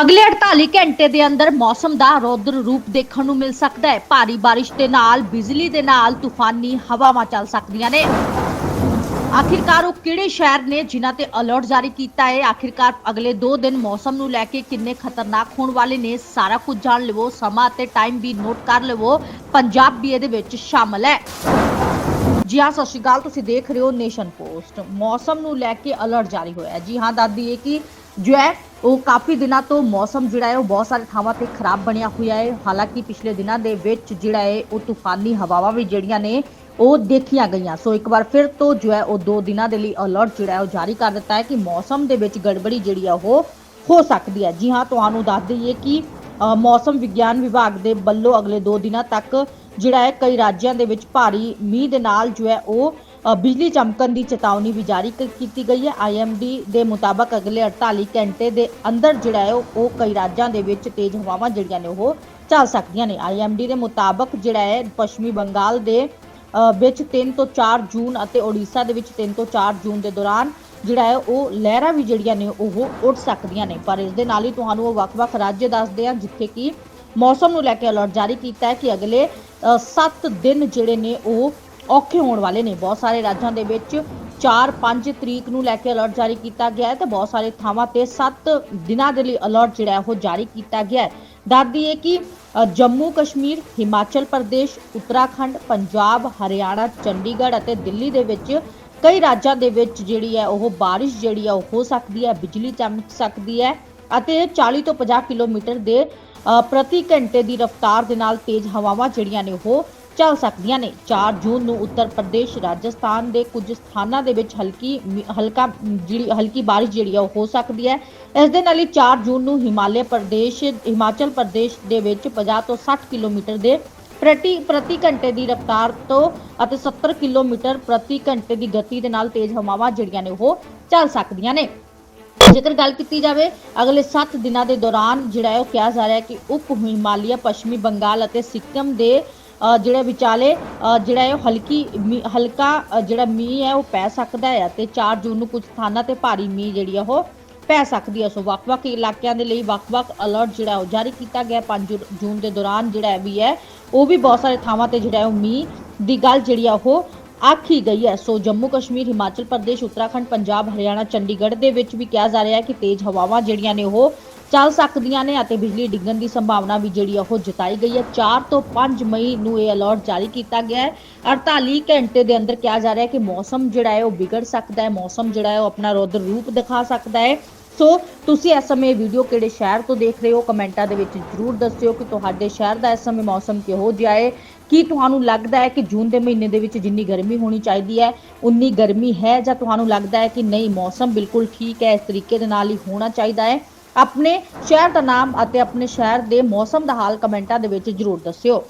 ਅਗਲੇ 48 ਘੰਟੇ ਦੇ ਅੰਦਰ ਮੌਸਮ ਦਾ ਰੌਦਰ ਰੂਪ ਦੇਖਣ ਨੂੰ ਮਿਲ ਸਕਦਾ ਹੈ। ਭਾਰੀ ਬਾਰਿਸ਼ ਦੇ ਨਾਲ, ਬਿਜਲੀ ਦੇ ਨਾਲ ਤੂਫਾਨੀ ਹਵਾਵਾਂ ਚੱਲ ਸਕਦੀਆਂ ਨੇ। ਆਖਿਰਕਾਰ ਉਹ ਕਿਹੜੇ ਸ਼ਹਿਰ ਨੇ ਜਿਨ੍ਹਾਂ ਤੇ ਅਲਰਟ ਜਾਰੀ ਕੀਤਾ ਹੈ? ਆਖਿਰਕਾਰ ਅਗਲੇ 2 ਦਿਨ ਮੌਸਮ ਨੂੰ ਲੈ ਕੇ ਕਿੰਨੇ ਖਤਰਨਾਕ ਹੋਣ ਵਾਲੇ ਨੇ? ਸਾਰਾ ਕੁਝ ਜਾਣ ਲਵੋ, ਸਮਾਂ ਤੇ ਟਾਈਮ ਵੀ ਨੋਟ ਕਰ ਲਵੋ। ਪੰਜਾਬ ਵੀ ਇਹਦੇ ਵਿੱਚ ਸ਼ਾਮਲ ਹੈ। ਜੀ ਹਾਂ, ਸਤਿ ਸ਼੍ਰੀ ਅਕਾਲ। ਤੁਸੀਂ ਦੇਖ ਰਹੇ ਹੋ ਨੇਸ਼ਨ ਪੋਸਟ। ਮੌਸਮ ਨੂੰ ਲੈ ਕੇ ਅਲਰਟ ਜਾਰੀ ਹੋਇਆ ਜੀ ਹਾਂ ਦੱਸ ਦਈਏ ਕਿ ਜੋ ਹੈ ਉਹ ਕਾਫੀ ਦਿਨਾਂ ਤੋਂ ਮੌਸਮ ਜਿਹੜਾ ਹੈ ਉਹ ਬਹੁਤ ਸਾਰੇ ਥਾਵਾਂ ਤੇ ਖਰਾਬ ਬਣਿਆ ਹੋਇਆ ਹੈ। ਹਾਲਾਂਕਿ ਪਿਛਲੇ ਦਿਨਾਂ ਦੇ ਵਿੱਚ ਜਿਹੜਾ ਹੈ ਉਹ ਤੂਫਾਨੀ ਹਵਾਵਾਂ ਵੀ ਜਿਹੜੀਆਂ ਨੇ ਉਹ ਦੇਖੀਆਂ ਗਈਆਂ। ਸੋ ਇੱਕ ਵਾਰ ਫਿਰ ਤੋਂ ਜੋ ਹੈ ਉਹ ਦੋ ਦਿਨਾਂ ਦੇ ਲਈ ਅਲਰਟ ਜਿਹੜਾ ਹੈ ਉਹ ਜਾਰੀ ਕਰ ਦਿੱਤਾ ਹੈ ਕਿ ਮੌਸਮ ਦੇ ਵਿੱਚ ਗੜਬੜੀ ਜਿਹੜੀ ਆ ਉਹ ਹੋ ਸਕਦੀ ਹੈ। ਜੀ ਹਾਂ, ਤੁਹਾਨੂੰ ਦੱਸ ਦਈਏ ਕਿ ਮੌਸਮ ਵਿਗਿਆਨ ਵਿਭਾਗ ਦੇ ਵੱਲੋਂ ਅਗਲੇ 2 ਦਿਨਾਂ ਤੱਕ ਜਿਹੜਾ ਹੈ ਕਈ ਰਾਜਾਂ ਦੇ ਵਿੱਚ ਭਾਰੀ ਮੀਂਹ ਦੇ ਨਾਲ ਜੋ ਹੈ ਉਹ ਬਿਜਲੀ ਚਮਕਣ ਦੀ ਚੇਤਾਵਨੀ ਵੀ ਜਾਰੀ ਕੀਤੀ ਗਈ ਹੈ। ਆਈਐਮਡੀ ਦੇ ਮੁਤਾਬਕ ਅਗਲੇ 48 ਘੰਟੇ ਦੇ ਅੰਦਰ ਜਿਹੜਾ ਹੈ, ਉਹ ਕਈ ਰਾਜਾਂ ਦੇ ਵਿੱਚ ਤੇਜ਼ ਹਵਾਵਾਂ ਜਿਹੜੀਆਂ ਨੇ, ਉਹ ਚੱਲ ਸਕਦੀਆਂ ਨੇ। ਆਈਐਮਡੀ ਦੇ ਮੁਤਾਬਕ ਜਿਹੜਾ ਹੈ, ਪੱਛਮੀ ਬੰਗਾਲ ਦੇ ਵਿੱਚ 3 ਤੋਂ 4 ਜੂਨ ਅਤੇ ਓਡੀਸ਼ਾ ਦੇ ਵਿੱਚ 3 ਤੋਂ 4 ਜੂਨ ਦੇ ਦੌਰਾਨ ਜਿਹੜਾ ਹੈ, ਉਹ ਲਹਿਰਾਂ ਵੀ ਜਿਹੜੀਆਂ ਨੇ, ਉਹ ਉੱਡ ਸਕਦੀਆਂ ਨੇ। ਪਰ ਇਸ ਦੇ ਨਾਲ ਹੀ ਤੁਹਾਨੂੰ ਉਹ ਵੱਖ-ਵੱਖ ਰਾਜ ਦੱਸਦੇ ਆ, ਜਿੱਥੇ ਕਿ ਮੌਸਮ ਨੂੰ ਲੈ ਕੇ ਅਲਰਟ ਜਾਰੀ ਕੀਤਾ ਹੈ ਕਿ ਅਗਲੇ 7 ਦਿਨ ਜਿਹੜੇ ਨੇ, ਉਹ ਔਖੇ ਹੋਣ ਵਾਲੇ ਨੇ। ਬਹੁਤ ਸਾਰੇ ਰਾਜਾਂ ਦੇ ਵਿੱਚ 4-5 ਤਰੀਕ ਨੂੰ ਲੈ ਕੇ ਅਲਰਟ ਜਾਰੀ ਕੀਤਾ ਗਿਆ ਹੈ ਤੇ ਬਹੁਤ ਸਾਰੇ ਥਾਵਾਂ ਤੇ 7 ਦਿਨਾਂ ਦੇ ਲਈ ਅਲਰਟ ਜਿਹੜਾ ਹੈ ਉਹ ਜਾਰੀ ਕੀਤਾ ਗਿਆ ਹੈ। ਦੱਸ ਦਈਏ ਕਿ ਜੰਮੂ, ਕਸ਼ਮੀਰ, ਹਿਮਾਚਲ ਪ੍ਰਦੇਸ਼, ਉੱਤਰਾਖੰਡ, ਪੰਜਾਬ, ਹਰਿਆਣਾ, ਚੰਡੀਗੜ੍ਹ ਅਤੇ ਦਿੱਲੀ ਦੇ ਵਿੱਚ ਕਈ ਰਾਜਾਂ ਦੇ ਵਿੱਚ ਜਿਹੜੀ ਹੈ ਉਹ ਬਾਰਿਸ਼ ਜਿਹੜੀ ਹੈ ਉਹ ਹੋ ਸਕਦੀ ਹੈ, ਬਿਜਲੀ ਚਮਕ ਸਕਦੀ ਹੈ ਅਤੇ 40 ਤੋਂ 50 ਕਿਲੋਮੀਟਰ ਦੇ ਪ੍ਰਤੀ ਘੰਟੇ ਦੀ ਰਫ਼ਤਾਰ ਦੇ ਨਾਲ ਤੇਜ਼ ਹਵਾਵਾਂ ਜਿਹੜੀਆਂ ਨੇ ਉਹ ਚੱਲ ਸਕਦੀਆਂ ਨੇ। 4 ਜੂਨ ਨੂੰ ਉੱਤਰ ਪ੍ਰਦੇਸ਼, ਰਾਜਸਥਾਨ ਦੇ ਕੁਝ ਸਥਾਨਾਂ ਦੇ ਵਿੱਚ ਹਲਕੀ ਹਲਕਾ ਜਿਹੜੀ, ਹਲਕੀ ਬਾਰਿਸ਼ ਜਿਹੜੀ ਆ ਉਹ ਹੋ ਸਕਦੀ ਹੈ। ਇਸ ਦੇ ਨਾਲ ਹੀ 4 ਜੂਨ ਨੂੰ ਹਿਮਾਲਿਆ ਪ੍ਰਦੇਸ਼, ਹਿਮਾਚਲ ਪ੍ਰਦੇਸ਼ ਦੇ ਵਿੱਚ 50 ਤੋਂ 60 ਕਿਲੋਮੀਟਰ ਦੇ ਪ੍ਰਤੀ ਪ੍ਰਤੀ ਘੰਟੇ ਦੀ ਰਫ਼ਤਾਰ ਤੋਂ ਅਤੇ 70 ਕਿਲੋਮੀਟਰ ਪ੍ਰਤੀ ਘੰਟੇ ਦੀ ਗਤੀ ਦੇ ਨਾਲ ਤੇਜ਼ ਹਵਾਵਾਂ ਜਿਹੜੀਆਂ ਨੇ ਉਹ ਚੱਲ ਸਕਦੀਆਂ ਨੇ। ਜੇਕਰ ਗੱਲ ਕੀਤੀ ਜਾਵੇ, ਅਗਲੇ 7 ਦਿਨਾਂ ਦੇ ਦੌਰਾਨ ਜਿਹੜਾ ਹੈ ਉਹ ਕਿਹਾ ਜਾ ਰਿਹਾ ਹੈ ਕਿ ਉਪ ਹਿਮਾਲਿਆ, ਪੱਛਮੀ ਬੰਗਾਲ ਅਤੇ ਸਿੱਕਮ ਦੇ ਜਿਹੜੇ ਵਿਚਾਲੇ ਜਿਹੜਾ ਹੈ ਉਹ ਹਲਕੀ ਮੀਂਹ- ਹਲਕਾ ਜਿਹੜਾ ਮੀਂਹ ਹੈ ਉਹ ਪੈ ਸਕਦਾ ਹੈ ਤੇ 4 ਜੂਨ ਨੂੰ ਕੁਝ ਸਥਾਨਾਂ ਤੇ ਭਾਰੀ ਮੀਂਹ ਜਿਹੜੀ ਆ ਉਹ ਪੈ ਸਕਦੀ ਹੈ ਸੋ ਵੱਖ-ਵੱਖ ਇਲਾਕਿਆਂ ਦੇ ਲਈ ਵੱਖ-ਵੱਖ ਅਲਰਟ ਜਿਹੜਾ ਉਹ ਜਾਰੀ ਕੀਤਾ ਗਿਆ 5 ਜੂਨ ਦੇ ਦੌਰਾਨ ਜਿਹੜਾ ਵੀ ਹੈ, ਉਹ ਵੀ ਬਹੁਤ ਸਾਰੇ ਥਾਵਾਂ ਤੇ ਜਿਹੜਾ ਉਹ ਮੀਂਹ ਦੀ ਗੱਲ ਜਿਹੜੀ ਆ ਉਹ ਆਖੀ ਗਈ ਹੈ। ਸੋ ਜੰਮੂ ਕਸ਼ਮੀਰ ਹਿਮਾਚਲ ਪ੍ਰਦੇਸ਼, ਉੱਤਰਾਖੰਡ, ਪੰਜਾਬ, ਹਰਿਆਣਾ, ਚੰਡੀਗੜ੍ਹ ਦੇ ਵਿੱਚ ਵੀ ਕਿਹਾ ਜਾ ਰਿਹਾ ਹੈ ਕਿ ਤੇਜ਼ ਹਵਾਵਾਂ ਜਿਹੜੀਆਂ ਨੇ ਉਹ ਚੱਲ ਸਕਦੀਆਂ ਨੇ ਅਤੇ ਬਿਜਲੀ ਡਿੱਗਣ ਦੀ ਸੰਭਾਵਨਾ ਵੀ ਜਿਹੜੀ ਆ ਉਹ ਜਤਾਈ ਗਈ ਹੈ। 4 ਤੋਂ 5 ਮਈ ਨੂੰ ਇਹ ਅਲਰਟ ਜਾਰੀ ਕੀਤਾ ਗਿਆ ਹੈ। 48 ਘੰਟੇ ਦੇ ਅੰਦਰ ਕਿਹਾ ਜਾ ਰਿਹਾ ਹੈ ਕਿ ਮੌਸਮ ਜਿਹੜਾ ਹੈ ਉਹ ਵਿਗੜ ਸਕਦਾ ਹੈ। ਮੌਸਮ ਜਿਹੜਾ ਹੈ ਉਹ ਆਪਣਾ ਰੌਦਰ ਰੂਪ ਦਿਖਾ ਸਕਦਾ ਹੈ। ਸੋ ਤੁਸੀਂ ਇਸ ਸਮੇਂ ਵੀਡੀਓ ਕਿਹੜੇ ਸ਼ਹਿਰ ਤੋਂ ਦੇਖ ਰਹੇ ਹੋ? ਕਮੈਂਟਾਂ ਦੇ ਵਿੱਚ ਜਰੂਰ ਦੱਸਿਓ ਕਿ ਤੁਹਾਡੇ ਸ਼ਹਿਰ ਦਾ ਇਸ ਸਮੇਂ ਮੌਸਮ ਕਿਹੋ ਜਿਹਾ ਹੈ। ਕੀ ਤੁਹਾਨੂੰ ਲੱਗਦਾ ਹੈ ਕਿ ਜੂਨ ਦੇ ਮਹੀਨੇ ਦੇ ਵਿੱਚ ਜਿੰਨੀ ਗਰਮੀ ਹੋਣੀ ਚਾਹੀਦੀ ਹੈ, ਉਨੀ ਗਰਮੀ ਹੈ ਜਾਂ ਤੁਹਾਨੂੰ ਲੱਗਦਾ ਹੈ ਕਿ ਨਹੀਂ, ਮੌਸਮ ਬਿਲਕੁਲ ਠੀਕ ਹੈ, ਇਸ ਤਰੀਕੇ ਦੇ ਨਾਲ ਹੀ ਹੋਣਾ ਚਾਹੀਦਾ ਹੈ? ਆਪਣੇ ਸ਼ਹਿਰ ਦਾ ਨਾਮ ਅਤੇ ਆਪਣੇ ਸ਼ਹਿਰ ਦੇ ਮੌਸਮ ਦਾ ਹਾਲ ਕਮੈਂਟਾਂ ਦੇ ਵਿੱਚ ਜਰੂਰ ਦੱਸਿਓ।